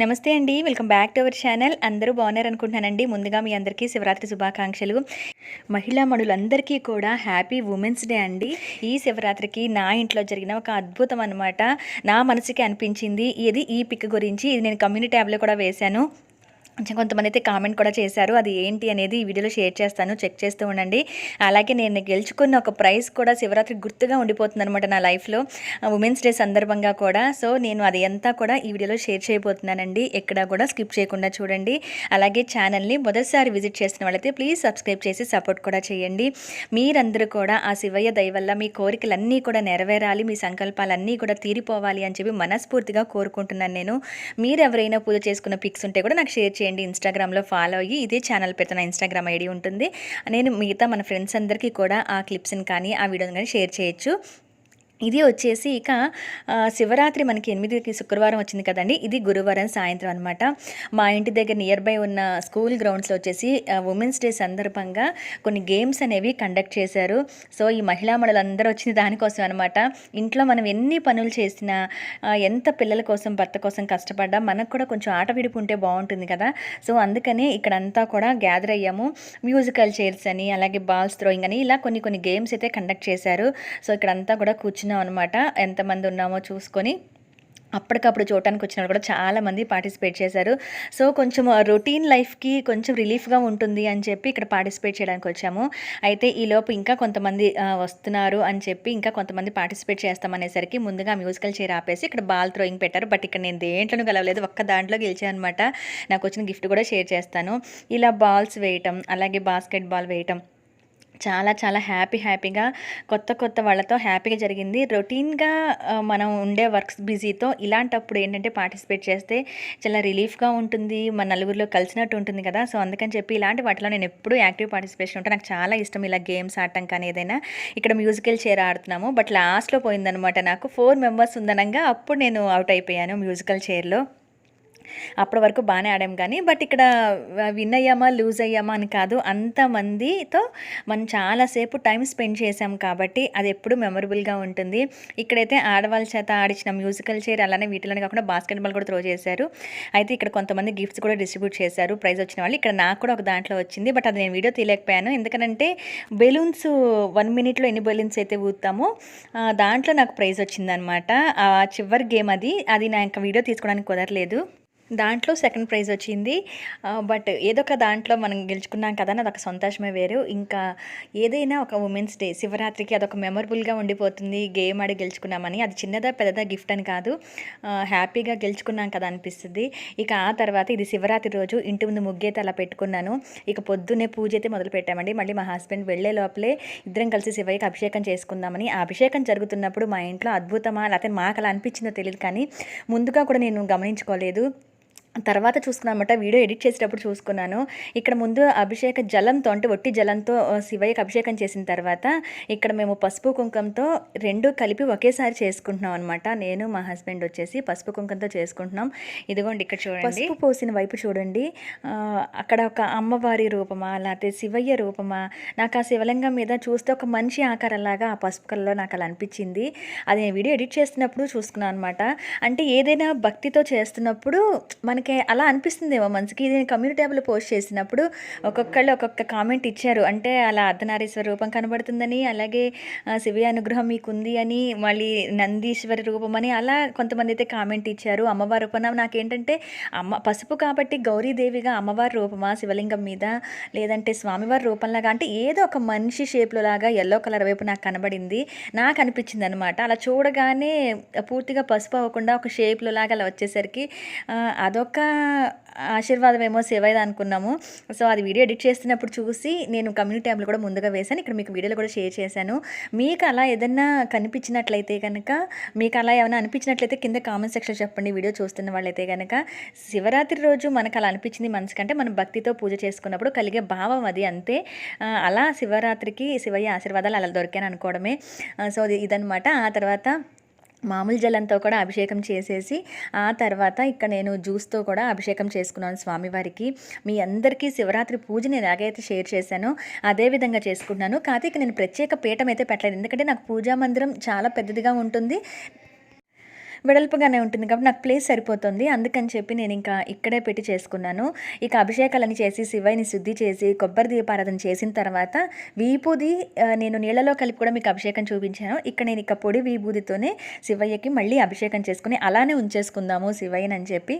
నమస్తే అండి. Welcome back to our channel. అందరూ బాగున్నారు అనుకుంటున్నానండి ముందుగా మీ అందరికీ శివరాత్రి శుభాకాంక్షలు. మహిళా మనులందరికీ కూడా హ్యాపీ ఉమెన్స్ డే అండి. ఈ శివరాత్రికి నా ఇంట్లో జరిగిన ఒక అద్భుతం అనమాట నా మనసుకి అనిపించింది. ఇది ఈ పిక్ గురించి ఇది నేను కమ్యూనిటీ ట్యాబ్లో కూడా వేశాను. కొంతమంది అయితే కామెంట్ కూడా చేశారు. అది ఏంటి అనేది ఈ వీడియోలో షేర్ చేస్తాను. చెక్ చేస్తూ ఉండండి. అలాగే నేను గెలుచుకున్న ఒక ప్రైజ్ కూడా శివరాత్రి గుర్తుగా ఉండిపోతుంది అనమాట నా లైఫ్లో. ఉమెన్స్ డే సందర్భంగా కూడా. సో నేను అది అంతా కూడా ఈ వీడియోలో షేర్ చేయబోతున్నానండి. ఎక్కడ కూడా స్కిప్ చేయకుండా చూడండి. అలాగే ఛానల్ని మొదటిసారి విజిట్ చేసిన వాళ్ళైతే ప్లీజ్ సబ్స్క్రైబ్ చేసి సపోర్ట్ కూడా చేయండి. మీరందరూ కూడా ఆ శివయ్య దయ వల్ల మీ కోరికలన్నీ కూడా నెరవేరాలి. మీ సంకల్పాలన్నీ కూడా తీరిపోవాలి అని చెప్పి మనస్ఫూర్తిగా కోరుకుంటున్నాను నేను. మీరు ఎవరైనా పూజ చేసుకున్న పిక్స్ ఉంటే కూడా నాకు షేర్ చేయండి. ఇన్స్టాగ్రామ్లో ఫాలో అయ్యి ఇదే ఛానల్ పెడుతున్న ఇన్స్టాగ్రామ్ ఐడి ఉంటుంది. నేను మిగతా మన ఫ్రెండ్స్ అందరికీ కూడా ఆ క్లిప్స్ని కానీ ఆ వీడియోని కానీ షేర్ చేయొచ్చు. ఇది వచ్చేసి ఇక శివరాత్రి మనకి ఎనిమిదికి శుక్రవారం వచ్చింది కదండి. ఇది గురువారం సాయంత్రం అనమాట మా ఇంటి దగ్గర నియర్ బై ఉన్న స్కూల్ గ్రౌండ్స్లో వచ్చేసి ఉమెన్స్ డే సందర్భంగా కొన్ని గేమ్స్ అనేవి కండక్ట్ చేశారు. సో ఈ మహిళా మండలందరూ వచ్చింది దానికోసం అనమాట ఇంట్లో మనం ఎన్ని పనులు చేసినా ఎంత పిల్లల కోసం భర్త కోసం కష్టపడ్డా మనకు కూడా కొంచెం ఆట విడిపు ఉంటే బాగుంటుంది కదా. సో అందుకనే ఇక్కడంతా కూడా గ్యాదర్ అయ్యాము. మ్యూజికల్ చైర్స్ అని అలాగే బాల్స్ థ్రోయింగ్ అని ఇలా కొన్ని కొన్ని గేమ్స్ అయితే కండక్ట్ చేశారు. సో ఇక్కడంతా కూడా కూర్చుని వచ్చినాం అనమాట ఎంతమంది ఉన్నామో చూసుకొని అప్పటికప్పుడు చూడటానికి వచ్చిన వాళ్ళు కూడా చాలామంది పార్టిసిపేట్ చేశారు. సో కొంచెం రొటీన్ లైఫ్కి కొంచెం రిలీఫ్గా ఉంటుంది అని చెప్పి ఇక్కడ పార్టిసిపేట్ చేయడానికి వచ్చాము. అయితే ఈ ఇంకా కొంతమంది వస్తున్నారు అని చెప్పి ఇంకా కొంతమంది పార్టిసిపేట్ చేస్తామనేసరికి ముందుగా మ్యూజికల్ చైర్ ఆపేసి ఇక్కడ బాల్ థ్రోయింగ్ పెట్టారు. బట్ ఇక్కడ నేను దేంట్లోనూ గెలవలేదు. ఒక్క దాంట్లో గెలిచానమాట అనమాట నాకు వచ్చిన గిఫ్ట్ కూడా షేర్ చేస్తాను. ఇలా బాల్స్ వేయటం అలాగే బాస్కెట్ బాల్ వేయటం చాలా చాలా హ్యాపీ హ్యాపీగా కొత్త కొత్త వాళ్ళతో హ్యాపీగా జరిగింది. రొటీన్గా మనం ఉండే వర్క్స్ బిజీతో ఇలాంటప్పుడు ఏంటంటే పార్టిసిపేట్ చేస్తే చాలా రిలీఫ్గా ఉంటుంది. మన నలుగురిలో కలిసినట్టు ఉంటుంది కదా. సో అందుకని చెప్పి ఇలాంటి వాటిలో నేను ఎప్పుడూ యాక్టివ్ పార్టిసిపేషన్ ఉంటే. నాకు చాలా ఇష్టం ఇలా గేమ్స్ ఆడటం కానీ ఏదైనా. ఇక్కడ మ్యూజికల్ చైర్ ఆడుతున్నాము. బట్ లాస్ట్లో పోయిందనమాట నాకు. ఫోర్ మెంబర్స్ ఉందనగా అప్పుడు నేను అవుట్ అయిపోయాను మ్యూజికల్ చైర్లో. అప్పటి వరకు బాగానే ఆడాం కానీ బట్ ఇక్కడ విన్ అయ్యామా లూజ్ అయ్యామా అని కాదు అంతమందితో మనం చాలాసేపు టైం స్పెండ్ చేసాం కాబట్టి అది ఎప్పుడు మెమొరబుల్గా ఉంటుంది. ఇక్కడైతే ఆడవాళ్ళ చేత ఆడిచిన మ్యూజికల్ చైర్ అలానే వీటిలోనే కాకుండా బాస్కెట్బాల్ కూడా త్రో చేశారు. అయితే ఇక్కడ కొంతమంది గిఫ్ట్స్ కూడా డిస్ట్రిబ్యూట్ చేశారు ప్రైజ్ వచ్చిన వాళ్ళు. ఇక్కడ నాకు కూడా ఒక దాంట్లో వచ్చింది బట్ అది నేను వీడియో తీయలేకపోయాను. ఎందుకంటే బెలూన్స్ వన్ మినిట్లో ఎన్ని బెలూన్స్ అయితే ఊతామో దాంట్లో నాకు ప్రైజ్ వచ్చిందనమాట. ఆ చివరి గేమ్ అది అది నా ఇంకా వీడియో తీసుకోవడానికి కుదరలేదు. దాంట్లో సెకండ్ ప్రైజ్ వచ్చింది. బట్ ఏదో ఒక దాంట్లో మనం గెలుచుకున్నాం కదా అని అదొక సంతోషమే వేరు. ఇంకా ఏదైనా ఒక ఉమెన్స్ డే శివరాత్రికి అదొక మెమరబుల్గా ఉండిపోతుంది. గేమ్ ఆడి గెలుచుకున్నామని. అది చిన్నదా పెద్దదా గిఫ్ట్ అని కాదు. హ్యాపీగా గెలుచుకున్నాం కదా అనిపిస్తుంది. ఇక ఆ తర్వాత ఇది శివరాత్రి రోజు ఇంటి ముందు ముగ్గైతే అలా పెట్టుకున్నాను. ఇక పొద్దున్నే పూజ అయితే మొదలు పెట్టామండి. మళ్ళీ మా హస్బెండ్ వెళ్ళే లోపలే ఇద్దరం కలిసి శివయ్యకి అభిషేకం చేసుకుందామని. ఆ అభిషేకం జరుగుతున్నప్పుడు మా ఇంట్లో అద్భుతమా లేకపోతే మాకు అలా అనిపించిందో తెలియదు కానీ ముందుగా కూడా నేను గమనించుకోలేదు. తర్వాత చూసుకున్నామట వీడియో ఎడిట్ చేసేటప్పుడు చూసుకున్నాను. ఇక్కడ ముందు అభిషేక జలంతో అంటే ఒట్టి జలంతో శివయ్యకి అభిషేకం చేసిన తర్వాత ఇక్కడ మేము పసుపు కుంకంతో రెండు కలిపి ఒకేసారి చేసుకుంటున్నాం అనమాట నేను మా హస్బెండ్ వచ్చేసి పసుపు కుంకంతో చేసుకుంటున్నాం. ఇదిగోండి ఇక్కడ చూడండి. పసుపు పోసిన వైపు చూడండి. అక్కడ ఒక అమ్మవారి రూపమా లేకపోతే శివయ్య రూపమా? నాకు ఆ శివలింగం మీద చూస్తే ఒక మనిషి ఆకారంలాగా ఆ పసుపు కళ్ళలో నాకు అలా అనిపించింది. అది నేను వీడియో ఎడిట్ చేస్తున్నప్పుడు చూసుకున్నాను అనమాట అంటే ఏదైనా భక్తితో చేస్తున్నప్పుడు మన మనకి అలా అనిపిస్తుందేమో మనసుకి. ఇది కమ్యూనిటీ ట్యాబ్లో పోస్ట్ చేసినప్పుడు ఒక్కొక్కళ్ళు ఒక్కొక్క కామెంట్ ఇచ్చారు. అంటే అలా అర్ధనారీశ్వర రూపం కనబడుతుందని అలాగే శివ అనుగ్రహం మీకుంది అని మళ్ళీ నందీశ్వరి రూపం అని అలా కొంతమంది అయితే కామెంట్ ఇచ్చారు. అమ్మవారి రూపం నాకేంటంటే అమ్మ పసుపు కాబట్టి గౌరీదేవిగా అమ్మవారి రూపమా శివలింగం మీద? లేదంటే స్వామివారి రూపంలాగా? అంటే ఏదో ఒక మనిషి షేప్లో లాగా ఎల్లో కలర్ వైపు నాకు కనబడింది. నాకు అనిపించింది అనమాట అలా చూడగానే పూర్తిగా పసుపు అవ్వకుండా ఒక షేప్లో లాగా అలా వచ్చేసరికి అదొక ఒక ఆశీర్వాదం ఏమో శివయ్య అనుకున్నాము. సో అది వీడియో ఎడిట్ చేస్తున్నప్పుడు చూసి నేను కమ్యూనిటీ ట్యాబ్లో కూడా ముందుగా వేశాను. ఇక్కడ మీకు వీడియోలో కూడా షేర్ చేశాను. మీకు అలా ఏదన్నా కనిపించినట్లయితే కనుక మీకు అలా ఏమైనా అనిపించినట్లయితే కింద కామెంట్ సెక్షన్ చెప్పండి. వీడియో చూస్తున్న వాళ్ళైతే కనుక శివరాత్రి రోజు మనకు అలా అనిపించింది మనసుకంటే మనం భక్తితో పూజ చేసుకున్నప్పుడు కలిగే భావం అది అంతే. అలా శివరాత్రికి శివయ్య ఆశీర్వాదాలు అలా దొరికాను అనుకోవడమే. సో ఇది- ఇదనమాట ఆ తర్వాత మామూలు జలంతో కూడా అభిషేకం చేసేసి ఆ తర్వాత ఇక్కడ నేను జ్యూస్తో కూడా అభిషేకం చేసుకున్నాను స్వామివారికి. మీ అందరికీ శివరాత్రి పూజ నేను ఎలాగైతే షేర్ చేశానో అదే విధంగా చేసుకుంటున్నాను. కాకపోతే ఇక నేను ప్రత్యేక పీఠం అయితే పెట్టలేదు. ఎందుకంటే నాకు పూజా మందిరం చాలా పెద్దదిగా ఉంటుంది. వెడల్పుగానే ఉంటుంది కాబట్టి నాకు ప్లేస్ సరిపోతుంది. అందుకని చెప్పి నేను ఇంకా ఇక్కడే పెట్టి చేసుకున్నాను. ఇక అభిషేకాలని చేసి శివయ్యని శుద్ధి చేసి కొబ్బరి దీపారాధన చేసిన తర్వాత వీపుది నేను నీళ్ళలో కలిపి కూడా మీకు అభిషేకం చూపించాను. ఇక్కడ నేను ఇక పొడి వీభూదితోనే శివయ్యకి మళ్ళీ అభిషేకం చేసుకుని అలానే ఉంచేసుకుందాము శివయ్యని అని చెప్పి.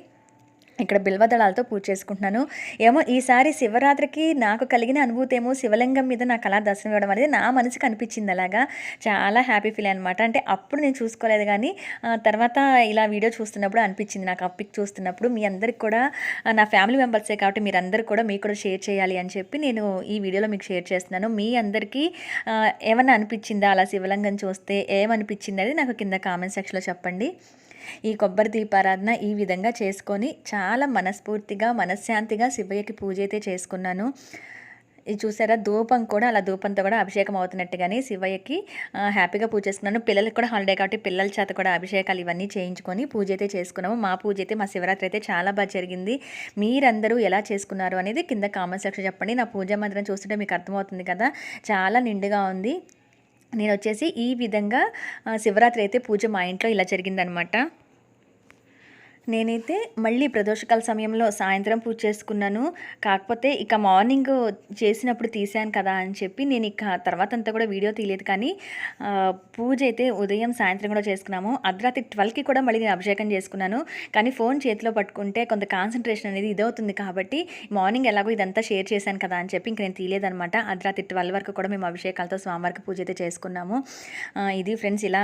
ఇక్కడ బిల్వదళాలతో పూజ చేసుకుంటున్నాను. ఏమో ఈసారి శివరాత్రికి నాకు కలిగిన అనుభూతి ఏమో శివలింగం మీద నాకు అలా దర్శనం ఇవ్వడం అనేది నా మనసుకు అనిపించింది అలాగా. చాలా హ్యాపీ ఫీల్ అనమాట అంటే అప్పుడు నేను చూసుకోలేదు కానీ తర్వాత ఇలా వీడియో చూస్తున్నప్పుడు అనిపించింది. నాకు ఆ పిక్ చూస్తున్నప్పుడు మీ అందరికి కూడా నా ఫ్యామిలీ మెంబర్సే కాబట్టి మీరు కూడా మీకు కూడా షేర్ చేయాలి అని చెప్పి నేను ఈ వీడియోలో మీకు షేర్ చేస్తున్నాను. మీ అందరికీ ఏమన్నా అనిపించిందా అలా శివలింగం చూస్తే? ఏమనిపించింది అనేది నాకు కింద కామెంట్ సెక్షన్లో చెప్పండి. ఈ కొబ్బరి దీపారాధన ఈ విధంగా చేసుకొని చాలా మనస్ఫూర్తిగా మనశ్శాంతిగా శివయ్యకి పూజ అయితే చేసుకున్నాను. ఇది చూసారా ధూపం కూడా అలా ధూపంతో కూడా అభిషేకం అవుతున్నట్టుగానే శివయ్యకి హ్యాపీగా పూజ చేసుకున్నాను. పిల్లలకి కూడా హాలిడే కాబట్టి పిల్లల చేత కూడా అభిషేకాలు ఇవన్నీ చేయించుకొని పూజ అయితే చేసుకున్నాము. మా పూజ అయితే మా శివరాత్రి అయితే చాలా బాగా జరిగింది. మీరందరూ ఎలా చేసుకున్నారు అనేది కింద కామెంట్ సెక్షన్ చెప్పండి. నా పూజ మందిరం చూస్తుంటే మీకు అర్థమవుతుంది కదా. చాలా నిండుగా ఉంది. నేను వచ్చేసి ఈ విధంగా శివరాత్రి అయితే పూజ మా ఇంట్లో ఇలా జరిగిందనమాట. నేనైతే మళ్ళీ ప్రదోషకాల సమయంలో సాయంత్రం పూజ చేసుకున్నాను. కాకపోతే ఇక మార్నింగ్ చేసినప్పుడు తీసాను కదా అని చెప్పి నేను ఇక తర్వాత అంతా కూడా వీడియో తీయలేదు. కానీ పూజ అయితే ఉదయం సాయంత్రం కూడా చేసుకున్నాము. అర్ధరాత్రి ట్వెల్వ్కి కూడా మళ్ళీ నేను అభిషేకం చేసుకున్నాను. కానీ ఫోన్ చేతిలో పట్టుకుంటే కొంత కాన్సన్ట్రేషన్ అనేది ఇదవుతుంది కాబట్టి మార్నింగ్ ఎలాగో ఇదంతా షేర్ చేశాను కదా అని చెప్పి ఇంక నేను తీయలేదనమాట అర్ధరాత్రి ట్వెల్వ్ వరకు కూడా మేము అభిషేకాలతో స్వామివారికి పూజ అయితే చేసుకున్నాము. ఇది ఫ్రెండ్స్ ఇలా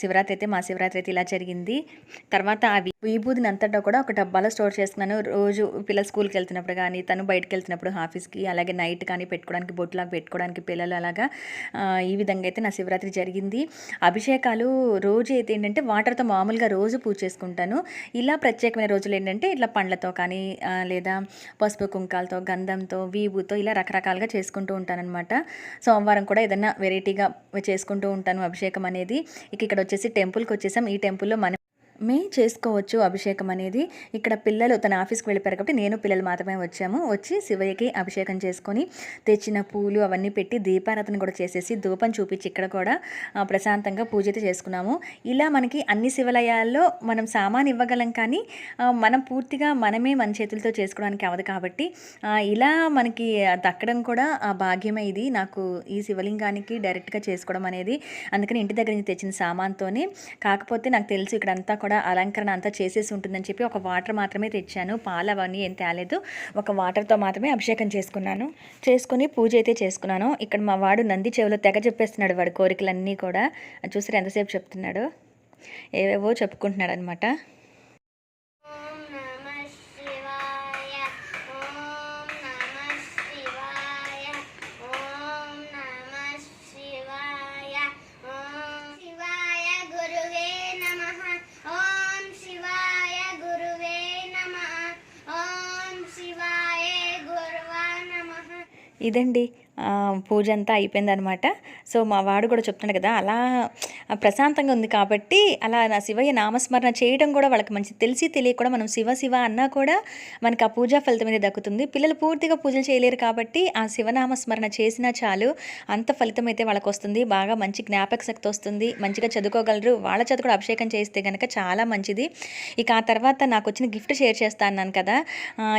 శివరాత్రి అయితే మా శివరాత్రి అయితే ఇలా జరిగింది. తర్వాత అవి వి- విభూదిని అంతటా కూడా ఒక డబ్బాలో స్టోర్ చేసుకున్నాను. రోజు పిల్లల స్కూల్కి వెళ్తున్నప్పుడు కానీ తను బయటకు వెళ్తున్నప్పుడు ఆఫీస్కి అలాగే నైట్ కానీ పెట్టుకోవడానికి బొట్టులాగా పెట్టుకోవడానికి పిల్లలు అలాగా ఈ విధంగా అయితే నా శివరాత్రి జరిగింది. అభిషేకాలు రోజు అయితే ఏంటంటే వాటర్తో మామూలుగా రోజు పూజ చేసుకుంటాను. ఇలా ప్రత్యేకమైన రోజులు ఏంటంటే ఇట్లా పండ్లతో కానీ లేదా పసుపు కుంకాలతో గంధంతో వీబుతో ఇలా రకరకాలుగా చేసుకుంటూ ఉంటానన్నమాట. సోమవారం కూడా ఏదైనా వెరైటీగా చేసుకుంటూ ఉంటాను అభిషేకం అనేది. ఇక ఇక్కడ వచ్చేసి టెంపుల్కి వచ్చేసాం. ఈ టెంపుల్లో మనం మే చేసుకోవచ్చు అభిషేకం అనేది. ఇక్కడ పిల్లలు తన ఆఫీస్కి వెళ్ళిపోయారు కాబట్టి నేను పిల్లలు మాత్రమే వచ్చాము. వచ్చి శివయ్యకి అభిషేకం చేసుకొని తెచ్చిన పూలు అవన్నీ పెట్టి దీపారాధన కూడా చేసేసి ధూపం చూపించి ఇక్కడ కూడా ప్రశాంతంగా పూజ అయితే చేసుకున్నాము. ఇలా మనకి అన్ని శివాలయాల్లో మనం సామాన్ ఇవ్వగలం కానీ మనం పూర్తిగా మనమే మన చేతులతో చేసుకోవడానికి అవ్వదు కాబట్టి ఇలా మనకి దక్కడం కూడా ఆ భాగ్యమే ఇది. నాకు ఈ శివలింగానికి డైరెక్ట్గా చేసుకోవడం అనేది అందుకని ఇంటి దగ్గర నుంచి తెచ్చిన సామాన్తోనే. కాకపోతే నాకు తెలుసు ఇక్కడంతా కూడా అలంకరణ అంతా చేసేసి ఉంటుందని చెప్పి ఒక వాటర్ మాత్రమే తెచ్చాను. పాలు అవన్నీ ఏం తేలేదు. ఒక వాటర్తో మాత్రమే అభిషేకం చేసుకున్నాను. చేసుకుని పూజ అయితే చేసుకున్నాను. ఇక్కడ మా వాడు నంది చెవిలో తెగ చెప్పేస్తున్నాడు వాడి కోరికలన్నీ కూడా. చూసారు ఎంతసేపు చెప్తున్నాడు? ఏవేవో చెప్పుకుంటున్నాడు అనమాట ఇదండి పూజ అంతా అయిపోయిందనమాట. సో మా వాడు కూడా చెప్తున్నాడు కదా అలా ప్రశాంతంగా ఉంది కాబట్టి అలా నా శివయ్య నామస్మరణ చేయడం కూడా వాళ్ళకి మంచి తెలిసి తెలియక కూడా మనం శివ శివ అన్నా కూడా మనకి ఆ పూజా ఫలితం అనేది దక్కుతుంది. పిల్లలు పూర్తిగా పూజలు చేయలేరు కాబట్టి ఆ శివనామస్మరణ చేసినా చాలు అంత ఫలితం అయితే వాళ్ళకి వస్తుంది. బాగా మంచి జ్ఞాపక శక్తి వస్తుంది. మంచిగా చదువుకోగలరు. వాళ్ళ చదువు కూడా అభిషేకం చేస్తే కనుక చాలా మంచిది. ఇక ఆ తర్వాత నాకు వచ్చిన గిఫ్ట్ షేర్ చేస్తా అన్నాను కదా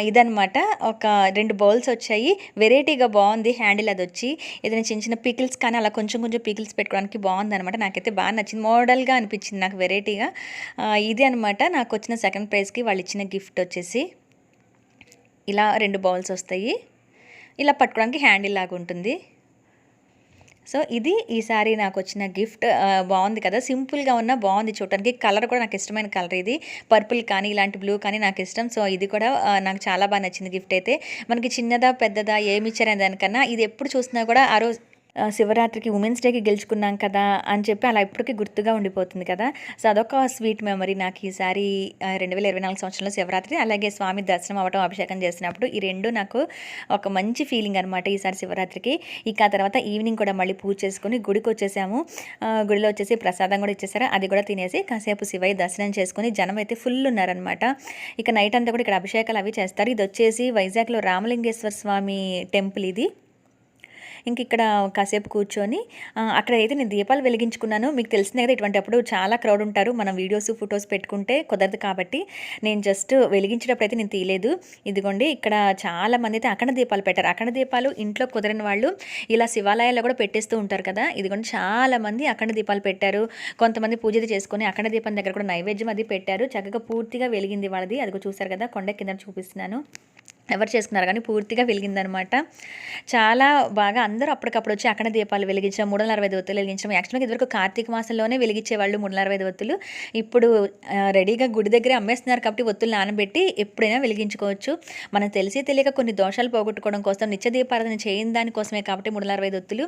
ఇదనమాట ఒక రెండు బౌల్స్ వచ్చాయి. వెరైటీగా బాగుంది. హ్యాండిల్ అది వచ్చి ఏదైనా చిన్న చిన్న పికిల్స్ కానీ అలా కొంచెం కొంచెం పికిల్స్ పెట్టుకోవడానికి బాగుంది అనమాట నాకైతే బాగా నచ్చింది. మోడల్గా అనిపించింది నాకు వెరైటీగా. ఇది అనమాట నాకు వచ్చిన సెకండ్ ప్రైజ్కి వాళ్ళు ఇచ్చిన గిఫ్ట్ వచ్చేసి ఇలా రెండు బౌల్స్ వస్తాయి. ఇలా పట్టుకోవడానికి హ్యాండిల్ లాగా ఉంటుంది. సో ఇది ఈసారి నాకు వచ్చిన గిఫ్ట్ బాగుంది కదా. సింపుల్గా ఉన్న బాగుంది చూడటానికి. కలర్ కూడా నాకు ఇష్టమైన కలర్ ఇది. పర్పుల్ కానీ ఇలాంటి బ్లూ కానీ నాకు ఇష్టం. సో ఇది కూడా నాకు చాలా బాగా నచ్చింది గిఫ్ట్ అయితే. మనకి చిన్నదా పెద్దదా ఏమి ఇచ్చారనే దానికన్నా ఇది ఎప్పుడు చూసినా కూడా ఆ రోజు శివరాత్రికి ఉమెన్స్ డేకి గెలుచుకున్నాం కదా అని చెప్పి అలా ఇప్పటికీ గుర్తుగా ఉండిపోతుంది కదా. సో అదొక స్వీట్ మెమరీ నాకు ఈసారి రెండు వేల ఇరవై నాలుగు సంవత్సరంలో శివరాత్రి అలాగే స్వామి దర్శనం అవ్వటం అభిషేకం చేసినప్పుడు ఈ రెండు నాకు ఒక మంచి ఫీలింగ్ అనమాట ఈసారి శివరాత్రికి. ఇక తర్వాత ఈవినింగ్ కూడా మళ్ళీ పూజ చేసుకుని గుడికి వచ్చేసాము. గుడిలో వచ్చేసి ప్రసాదం కూడా ఇచ్చేసారు అది కూడా తినేసి కాసేపు శివయ్య దర్శనం చేసుకుని జనం అయితే ఫుల్ ఉన్నారనమాట ఇక నైట్ అంతా కూడా ఇక్కడ అభిషేకాలు అవి చేస్తారు. ఇది వచ్చేసి వైజాగ్లో రామలింగేశ్వర స్వామి టెంపుల్ ఇది. ఇంక ఇక్కడ కాసేపు కూర్చొని అక్కడైతే నేను దీపాలు వెలిగించుకున్నాను మీకు తెలిసిందే కదా ఇటువంటి అప్పుడు చాలా క్రౌడ్ ఉంటారు. మనం వీడియోస్ ఫొటోస్ పెట్టుకుంటే కుదరదు కాబట్టి నేను జస్ట్ వెలిగించేటప్పుడు అయితే నేను తీయలేదు. ఇదిగోండి ఇక్కడ చాలా మంది అయితే అఖండ దీపాలు పెట్టారు. అఖండ దీపాలు ఇంట్లో కుదరని వాళ్ళు ఇలా శివాలయాల్లో కూడా పెట్టేస్తూ ఉంటారు కదా. ఇదిగోండి చాలా మంది అఖండ దీపాలు పెట్టారు. కొంతమంది పూజ చేసుకొని అఖండ దీపం దగ్గర కూడా నైవేద్యం అది పెట్టారు. చక్కగా పూర్తిగా వెలిగింది వాళ్ళది. అదిగో చూసారు కదా కొండ కింద చూపిస్తున్నాను. ఎవరు చేసుకున్నారు కానీ పూర్తిగా వెలిగిందనమాట. చాలా బాగా అందరూ అప్పటికప్పుడు వచ్చి అక్కడ దీపాలు వెలిగించడం మూడు వందల అరవై దొత్తులు ఒత్తులు వెలిగించడం యాక్చువల్గా ఇదివరకు కార్తీక మాసంలోనే వెలిగించేవాళ్ళు మూడు వందల అరవై ఐదు ఇప్పుడు రెడీగా గుడి దగ్గరే అమ్మేస్తున్నారు కాబట్టి ఒత్తులు నానబెట్టి ఎప్పుడైనా వెలిగించుకోవచ్చు. మనం తెలిసి తెలియక కొన్ని దోషాలు పోగొట్టుకోవడం కోసం నిత్య దీపారాధన చేయని దానికోసమే కాబట్టి మూడు వందల అరవై దొత్తులు ఒత్తులు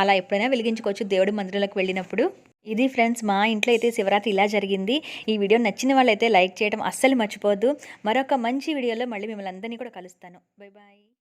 అలా ఎప్పుడైనా వెలిగించుకోవచ్చు దేవుడి మందిరంలోకి వెళ్ళినప్పుడు. ఇది ఫ్రెండ్స్ మా ఇంట్లో అయితే శివరాత్రి ఇలా జరిగింది. ఈ వీడియో నచ్చిన వాళ్ళైతే లైక్ చేయడం అస్సలు మర్చిపోవద్దు. మరొక మంచి వీడియోలో మళ్ళీ మిమ్మల్ని అందరినీ కూడా కలుస్తాను. Bye bye.